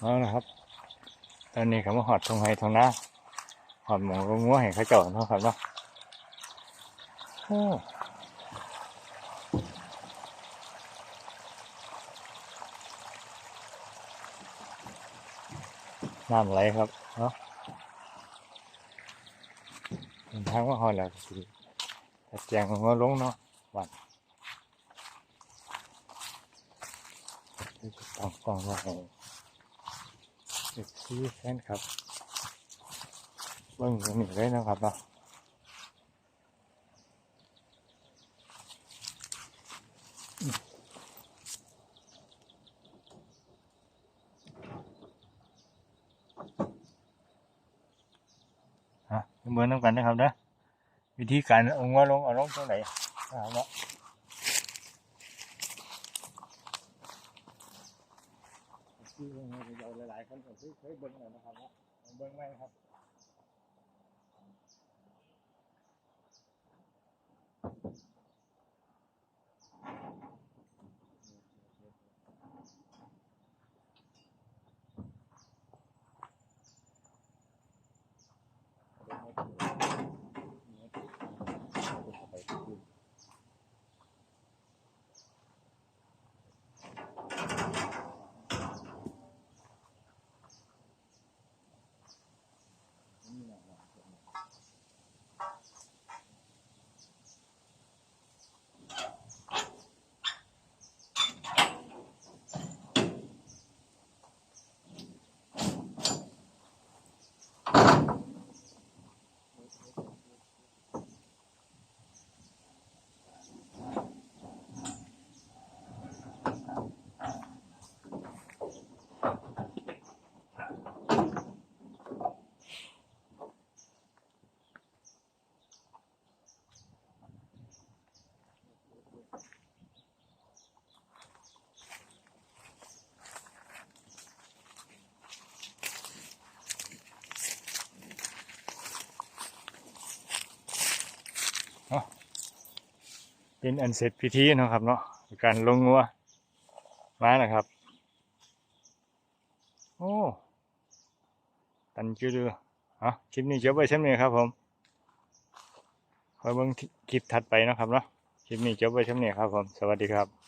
เอาละครับ ตอนนี้เขามาหอดทงไห้ทงหน้าหอดหมองก็งัวเห็นเขาเจ้าเนาะครับเนาะโอ้น้ำไหลครับเนาะเดินทางมาหอดแล้วสิจะแจงงัวลงเนาะวันต้องต้องว่าให้ เอฟซีแฟนครับเบิ้งอย่งนี้เลยนะครับเนาะอืมฮะเบิ้งน้ำกันนะครับนะวิธีการเอางัวลงเอาลงตรงไหนนะครับเนาะ ที่เราหลายๆคนก็เคยเบิ้งแล้วนะครับเนาเบิ้งไหมครับ เป็นอันเสร็จพิธีนะครับเนาะการลงงัวมานะครับ โอ้ตันจืดอเอาคลิปนี้จบไว้เช่นนี้ครับผมคอยเบิ่งคลิปถัดไปนะครับเนาะคลิปนี้จบไว้เช่นนี้ครับผม สวัสดีครับ